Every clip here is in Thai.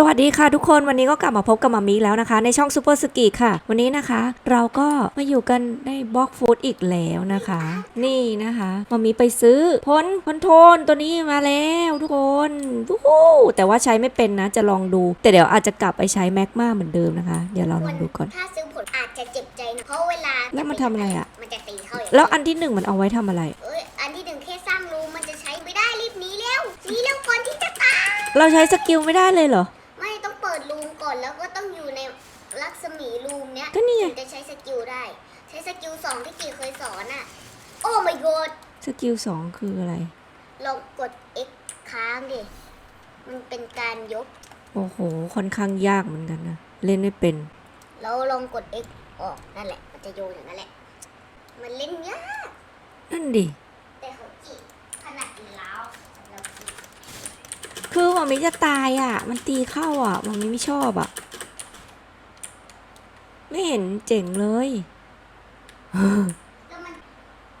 สวัสดีค่ะทุกคนวันนี้ก็กลับมาพบกับมามีแล้วนะคะ ในช่องซูเปอร์สกีค่ะ วันนี้นะคะ เราก็มาอยู่กันในบล็อกฟู้ดอีกแล้วนะคะ นี่นะคะมามีไปซื้อพลคอนโทรลตัวนี้มาแล้วทุกคนวู้ฮู้แต่ว่าใช้ไม่เป็นนะ จะลองดู แต่เดี๋ยวอาจจะกลับไปใช้แม็กมาเหมือนเดิมนะคะ เดี๋ยวเราลองดูก่อน ถ้าซื้อผลอาจจะเจ็บใจนะเพราะเวลาแล้วมันทำอะไรอะมันจะตีเข้าอย่างแล้วอันที่หนึ่งมันเอาไว้ทำอะไร เอ้ยอันที่หนึ่งแค่สร้างรูมันจะใช้ไม่ได้รีบหนีเร็วหนีเร็วก่อนที่จะตายเราใช้สกิลไม่ได้เลยเหรอ อนอะโอ้ my god สกิลสองคืออะไร ลองกด X ค้างดิ มันเป็นการยก โอ้โห ค่อนข้างยากเหมือนกันนะ เล่นไม่เป็น แล้วลองกด X ออกนั่นแหละ มันจะโยนอย่างนั้นแหละ มันเล่นยาก นั่นดิ แต่เขาจีบขนาดนี้แล้วเราจีบคือมันไม่จะตายอะ มันตีเข้าอะมันไม่ชอบอะ ไม่เห็นเจ๋งเลย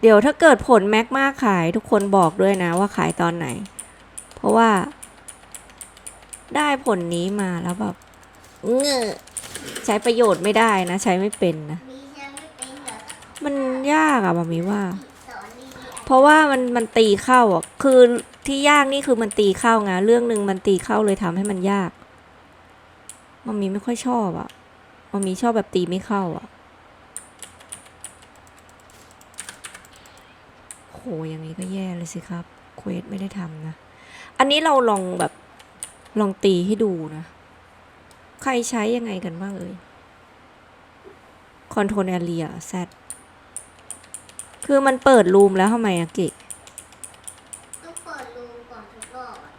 เดี๋ยวถ้าเกิดผลแม็กมากขายทุกคนบอกด้วยนะว่าขายตอนไหน เพราะว่า ได้ผลนี้มาแล้วแบบเงอใช้ประโยชน์ไม่ได้นะ ใช้ไม่เป็นนะ มันยากอะมามีว่า เพราะว่ามันมันตีเข้าอะคือที่ยากนี่คือมันตีเข้าไงเรื่องหนึ่งมันตีเข้าเลยทำให้มันยากมันมีไม่ค่อยชอบอะมันมีชอบแบบตีไม่เข้าอะ โหอย่างนี้ก็แย่เลยสิครับเควสไม่ได้ทำนะ อันนี้เราลองแบบลองตีให้ดูนะ ใครใช้ยังไงกันบ้างเอ่ยคอนโทรลแอเรียแซดคือมันเปิดรูมแล้วทำไมอะเกะต้องเปิดรูมก่อนทุกรอบอะ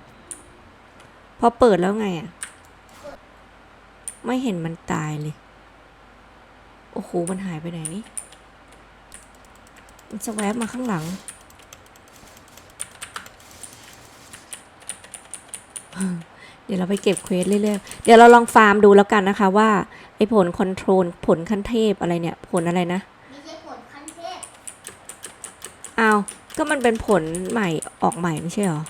พอเปิดแล้วไงอะไม่เห็นมันตายเลย โอ้โห มันหายไปไหนนี่ มันจะแวบมาข้างหลัง เดี๋ยวเราไปเก็บเควสเรื่อยๆ เดี๋ยวเราลองฟาร์มดูแล้วกันนะคะว่าไอ้ผลคอนโทรลผลขั้นเทพอะไรเนี่ย ผลอะไรนะไม่ใช่ผลขั้นเทพอ้าวก็มันเป็นผลใหม่ออกใหม่ไม่ใช่เหรอ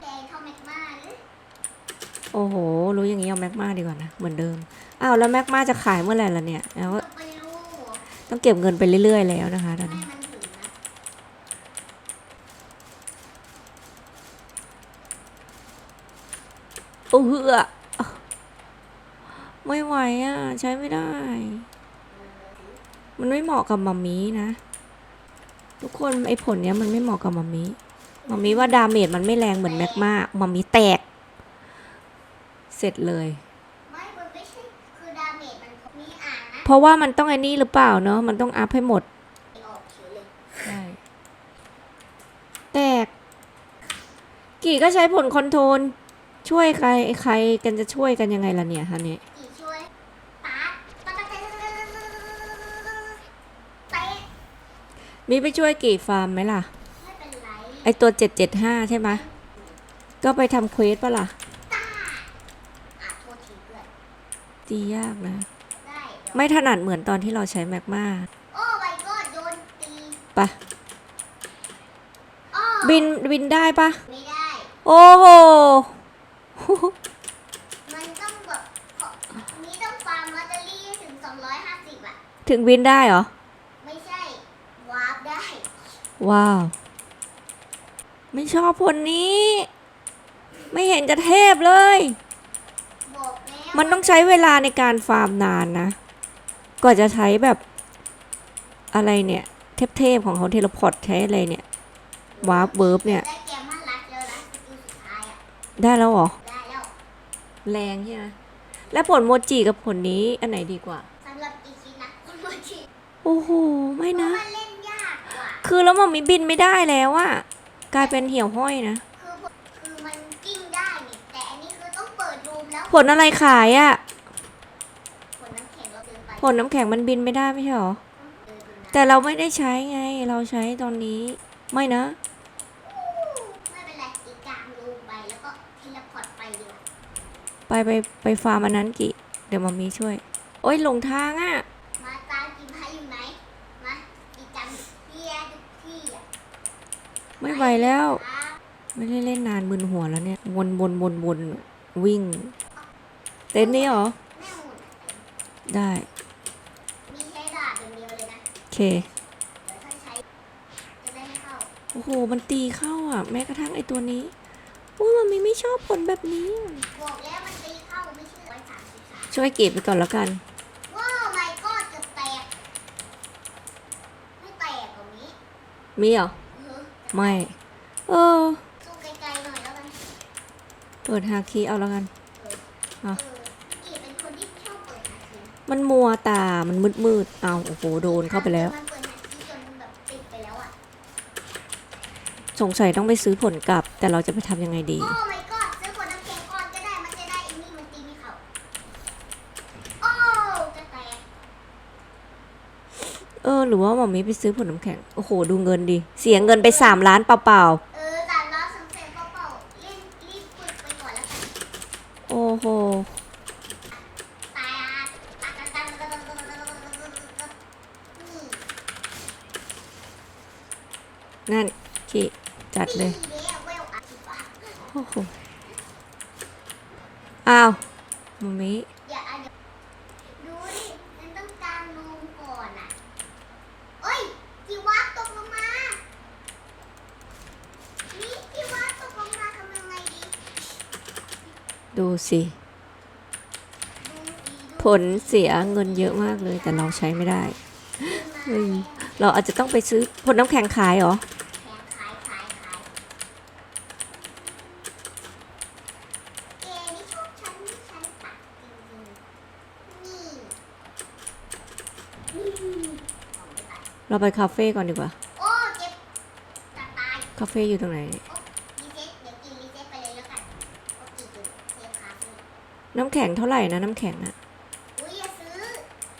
แดงเท่าแมกมาหรือโอ้โห รู้อย่างนี้เอาแม็กมาดีกว่านะ เหมือนเดิม อ้าวแล้วแม็กมาจะขายเมื่อไหร่ล่ะเนี่ยแล้วก็ไม่รู้ ต้องเก็บเงินไปเรื่อย ๆ แล้วนะคะตอนนี้โอ้เหือไม่ไหวอะ ใช้ไม่ได้ มันไม่เหมาะกับมัมมี่นะ ทุกคนไอ้ผลเนี้ยมันไม่เหมาะกับมัมมี่มัมมี่ว่าดาเมจมันไม่แรงเหมือนแม็กมามัมมี่แตก เสร็จเลย ไม่มันไม่ใช่คือดาเมจมันมีอ่านนะ เพราะว่ามันต้องไอ้นี่หรือเปล่าเนอะมันต้องอัพให้หมดออกเฉยเลยใช่แตก กี่ก็ใช้ผลคอนโทรลช่วยใครใครกันจะช่วยกันยังไงล่ะเนี่ยฮะเนี่ยกี่ช่วยปาดปาดปาดปาดเตะมีไปช่วยกี่ฟาร์มไหมล่ะ ไม่เป็นไรไอตัวเจ็ดเจ็ดห้าใช่ไหมก็ไปทำเควสปะล่ะต้าอะโทษทีเพื่อน ตียากนะ ได้เดี๋ยวไม่ถนัดเหมือนตอนที่เราใช้แม็กมาโอ้ my god โยนตีปะอ้อบินบินได้ปะไม่ได้ โอ้โห มันต้องแบบขอนี้ต้องฟาร์มลอตเตอรี่ให้ถึง 250อะ ถึงบินได้เหรอ ไม่ใช่ วาร์ปได้ ว้าว ไม่ชอบผลนี้ ไม่เห็นจะเทพเลย บอกแล้วมันต้องใช้เวลาในการฟาร์มนานนะ กว่าจะใช้แบบอะไรเนี่ย เทพๆของเขาเทเลพอร์ตใช้อะไรเนี่ยวาร์ปเวิร์บเนี่ย ได้แกมมันรัดแล้วนะสกิลสุดท้ายอะ ได้แล้วเหรอ ได้แล้วแรงใช่ไหมแล้วผลโมจิกับผลนี้อันไหนดีกว่า สำหรับอีคิดนะคุณโมจิโอ้โห ไม่เพราะนะ มันเล่นยากกว่า คือแล้วมันมีบินไม่ได้แล้วอะกลายเป็นเหี่ยวห้อยนะ คือคือมันกิ้งได้นี่แต่อันนี้คือต้องเปิดรูมแล้วผลอะไรขายอะ ผลน้ำแข็งเราเดินไป ผลน้ำแข็งมันบินไม่ได้ไม่ใช่หรอเดินดูนะแต่เราไม่ได้ใช้ไง เราใช้ตอนนี้ ไม่นะ ไม่เป็นไรอีกกลางรูมไปแล้วก็เทเลพอร์ตไปดีกว่าไปไปไปฟาร์มอันนั้นกี่เดี๋ยวมามีช่วย โอ้ยหลงทางอะมาตามกินพายอยู่ไหน มาอีจังเฮียทุกที่อะไม่ไหวแล้วครับไม่ได้เล่นนานมึนหัวแล้วเนี่ย วนวนวนวนววิ่ง เต็นท์นี้เหรอ แม่หมุนได้ เคเดี๋ยวถ้าใช้จะได้ไม่เข้าโอ้โห มันตีเข้าอะ แม้กระทั่งไอตัวนี้อุ้ยมันมีไม่ชอบผลแบบนี้ บอกแล้วมันตีเข้าไม่เชื่อร้อยสามสิบสามช่วยเก็บไปก่อนแล้วกัน ว้าวไม่ก็เกือบแตก ไม่แตกตรงนี้มีเหรอ เออไม่ เออสู้ไกลๆหน่อยแล้วกัน เปิดฮาคีเอาแล้วกัน เออกีเป็นคนที่ชอบเปิดหาที มันมัวตา มันมืดมืดๆเอาโอ้โหโดนเข้าไปแล้ว มันเปิดหาทีจนแบบติดไปแล้วอะสงสัยต้องไปซื้อผลกลับ แต่เราจะไปทำยังไงดี โอ้ my god ซื้อขวดน้ำแข็งก่อนก็ได้มันจะได้ไอ้นี่มันตีไม่เข้าโอ้จะแตกเออ หรือว่าหมอมีไปซื้อผลน้ำแข็ง โอ้โห ดูเงินดิ เสียเงินไปสามล้านเปล่าเออสามล้อสองแสนเปล่าๆเล่นรีบฝึกไปก่อนแล้วกัน ๆ โอ้โหต นั่นขี้จัดเลยนี่เนี่ยเวลอัพดีกว่าโอ้โหอ้าวหมอมีอย่าอะเดี๋ยวดูดิมันต้องการรูมก่อนอะเอ้ยจีวะตกลงมานี่จีวะตกลงมาทำยังไงดีดูสิดูดีดูผลเสียเงินเยอะมากเลยแต่เราใช้ไม่ได้เฮ้ยเราอาจจะต้องไปซื้อผลน้ำแข็งขายเหรอ แข็งขายขายขายเกนี่ชอบฉันฉันตัดจริงๆนี่อืมเอาไม่ตัด เราไปคาเฟ่ก่อนดีกว่า โอ้เจ็บจะตายคาเฟ่อยู่ตรงไหนรีเซ็ตเดี๋ยวกินรีเซ็ตไปเลยแล้วกันโอ้กี่อยู่เซฟคาเฟ่น้ำแข็งเท่าไหร่นะน้ำแข็งอะอุ้ยอย่าซื้อ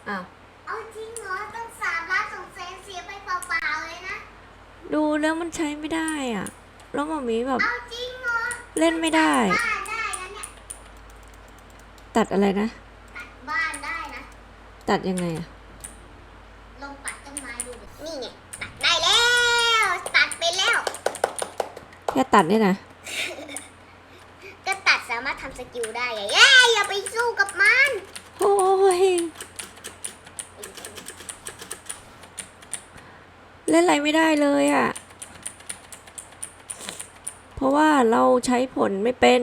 อ้าว เอาจริงเหรอต้องสามล้านสองแสนเสียไปเปล่าๆเลยนะ ดูแล้วมันใช้ไม่ได้อะ แล้วหมอมีแบบเอาจริงเหรอเล่นไม่ได้ บ้านได้นะเนี่ยตัดอะไรนะ ตัดบ้านได้นะ ตัดยังไงอะ ลองตัดต้นไม้ ดูดินี่ไงตัดได้แล้ว ตัดไปแล้ว แค่ตัดเนี่ยนะ ก็ตัดสามารถทำสกิลได้ไงเย้อย่าไปสู้กับมันโอ้ยเล่นอะไรไม่ได้เลยอะ่ะ เพราะว่าเราใช้ผลไม่เป็น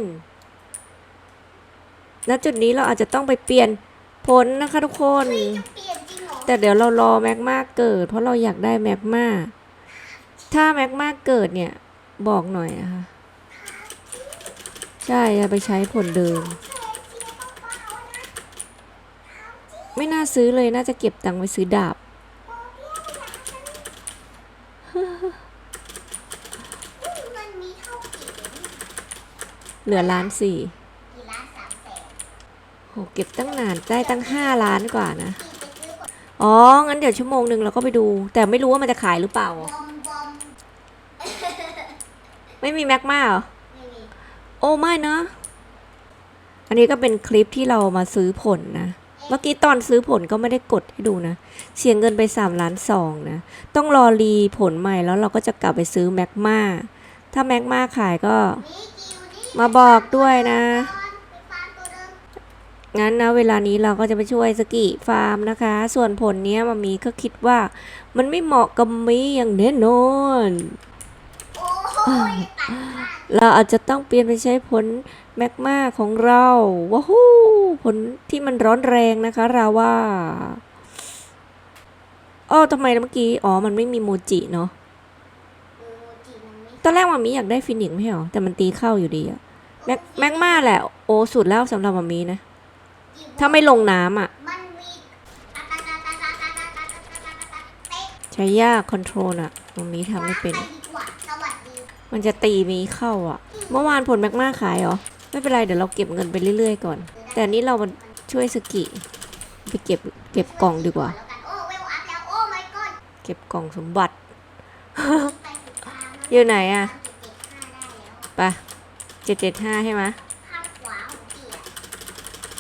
ณจุดนี้เราอาจจะต้องไปเปลี่ยนผลนะคะทุกคนจะเปลี่ยนจริงเหรอ แต่เดี๋ยวเรารอแม็กมาเกิด เพราะเราอยากได้แม็กมาถ้าแม็กมาเกิดเนี่ยบอกหน่อยอะค่ะใช่จะไปใช้ผลเดิม ไม่น่าซื้อเลยน่าจะเก็บตังค์ไว้ซื้อดาบ เหลือล้านสี่โหเก็บตั้งนานได้ตั้งห้าล้านกว่านะ อก่อนอ๋อ งั้นเดี๋ยวชั่วโมงหนึ่งเราก็ไปดู แต่ไม่รู้ว่ามันจะขายหรือเปล่า บอมบอมไม่มีแม็กมาเหรอ ไม่มีโอ้ไม่นะ อันนี้ก็เป็นคลิปที่เรามาซื้อผลนะ เมื่อกี้ตอนซื้อผลก็ไม่ได้กดให้ดูนะ เสียเงินไป3ล้านสองนะ ต้องรอรีผลใหม่แล้วเราก็จะกลับไปซื้อแม็กมาถ้าแม็กมาขายก็นี่กิวนี่มาบอกด้วยนะก่อนไปฟาร์มตัวเดิม งั้นนะเวลานี้เราก็จะไปช่วยสกิฟาร์มนะคะ ส่วนผลเนี้ยมามีก็คิดว่า มันไม่เหมาะกับมีอย่างแน่นอนโอ้ยตัดขาดเราอาจจะต้องเปลี่ยนไปใช้ผลแมกมาของเราว้าวผลที่มันร้อนแรงนะคะ เราว่าอ้อทำไมเมื่อกี้ อ๋อ มันไม่มีโมจิเนาะเออโมจิมันไม่ตอนแรกมามีอยากได้ฟินิกซ์ไม่ใช่หรอ แต่มันตีเข้าอยู่ดีอะแมกแมกมาแหละ โอ้สุดแล้วสำหรับมามีนะ ถ้าไม่ลงน้ำอะ ใช้ยากคอนโทรลอะ ตรงนี้ทำไม่เป็น มันจะตีมีเข้าอะ เมื่อวานผลแมกมาขายเหรอ ไม่เป็นไร เดี๋ยวเราเก็บเงินไปเรื่อยๆก่อน แต่นี้เรามัช่วยสกิ ไปเก็บเก็บกล่องดีกว่า เก็บกล่องสมบัติ อยู่ไหนอะไปเจ็ดเจ็ดห้าใช่ไหม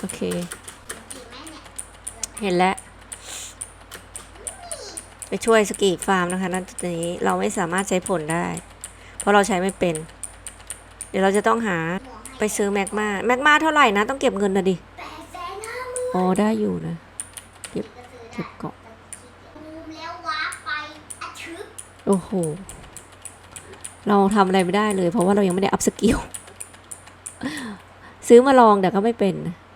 อเคจีแม่เนี่ยเห็นแล้ว ไปช่วยสกีฟาร์มนะคะนั่นจุดนี้เราไม่สามารถใช้ผลได้ เพราะเราใช้ไม่เป็น เดี๋ยวเราจะต้องหาหมวกให้ไปซื้อแมกมาแมกมาเท่าไหร่นะ ต้องเก็บเงินนะดิแปดแสนห้าหมื่นอ๋อได้อยู่นะก็ซื้อได้เก็บเกาะมูมแล้วว้าร์ปไปอะชึบโอ้โห เราทำอะไรไม่ได้เลย เพราะว่าเรายังไม่ได้อัพสกิล ซื้อมาลองแต่ก็ไม่เป็น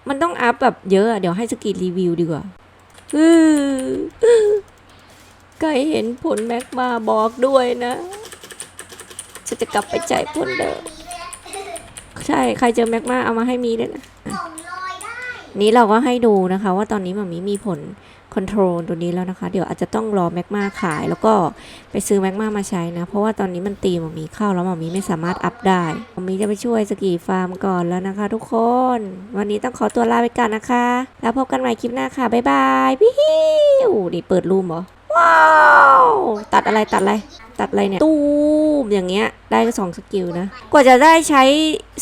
มันต้องอัพแบบเยอะอะเดี๋ยวให้สกีรีวิวดีกว่าอื้อใครเห็นผลแม็กมาบอกด้วยนะฉันจะกลับไปใจายพ่นเดิมใช่ ใครเจอแม็กมาเอามาให้มีด้วยนะ นี้เราก็ให้ดูนะคะว่าตอนนี้หมามีมีผลคอนโทรลตัวนี้แล้วนะคะ เดี๋ยวอาจจะต้องรอแมกมาขายแล้วก็ไปซื้อแมกมามาใช้นะ เพราะว่าตอนนี้มันตีหมามีเข้าแล้วหมามีไม่สามารถอัพได้หมามีจะไปช่วยสกีฟาร์มก่อนแล้วนะคะ ทุกคน วันนี้ต้องขอตัวลาไปก่อนนะคะ แล้วพบกันใหม่คลิปหน้าค่ะบ๊ายบายพี่ฮิวนี่เปิดรูมเหรอ ว้าวตัดอะไรตัดอะไร ตัดอะไรเนี่ย ตูมอย่างเงี้ย ได้ก็สองสกิลนะ กว่าจะได้ใช้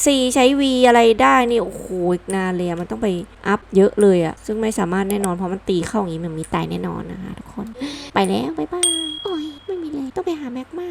C ใช้ V อะไรได้นี่ โอ้โหอีกนานเลยอะมันต้องไปอัพเยอะเลยอะซึ่งไม่สามารถแน่นอน เพราะมันตีเข้าอย่างนี้มันมีตายแน่นอนนะคะทุกคน ไปแล้ว บ๊ายบาย โอ้ย ไม่มีเลย ต้องไปหาแม็กมา